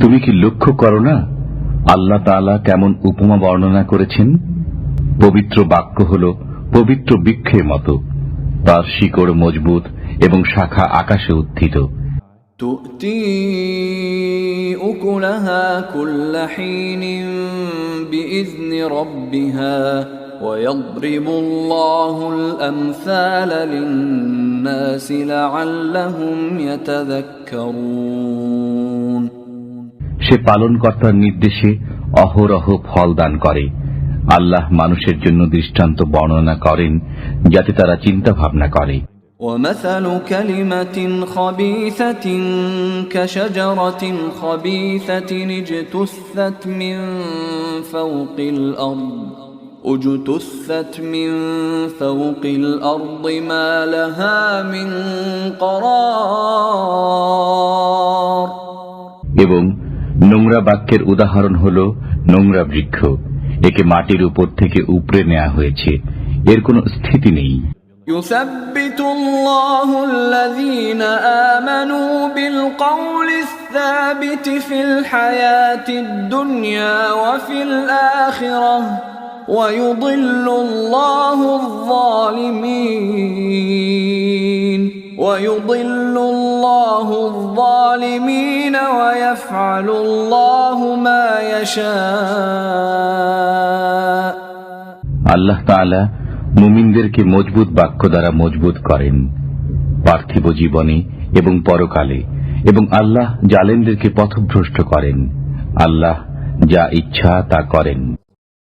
তুমি কি লক্ষ্য করো না আল্লাহ তাআলা কেমন উপমা বর্ণনা করেছেন? পবিত্র বাক্য হল পবিত্র বৃক্ষের মতো। তার শিকড় মজবুত এবং শাখা আকাশে উত্থিত। সে পালনকর্তার নির্দেশে অহরহ ফল দান করে আল্লাহ মানুষের জন্য দৃষ্টান্ত বর্ণনা করেন যাতে তারা চিন্তা ভাবনা করে ومثل كلمة خبيثة كشجرة خبيثة اجتثت من فوق الأرض اجتثت من فوق الأرض ما لها من قرار এবং নোংরা বাক্যের উদাহরণ হল নোংরা বৃক্ষ একে মাটির উপর থেকে উপড়ে নেওয়া হয়েছে এর কোনো স্থিতি নেই يثبت الله الذين آمنوا بالقول الثابت في الحياة الدنيا وفي الآخرة ويضل الله الظالمين ويضل الله الظالمين ويفعل الله ما يشاء আল্লাহ তাআলা মুমিনদেরকে মজবুত বাক্য দ্বারা মজবুত করেন পার্থিব জীবনে এবং পরকালে এবং আল্লাহ জালেমদেরকে পথভ্রষ্ট করেন আল্লাহ যা ইচ্ছা তা করেন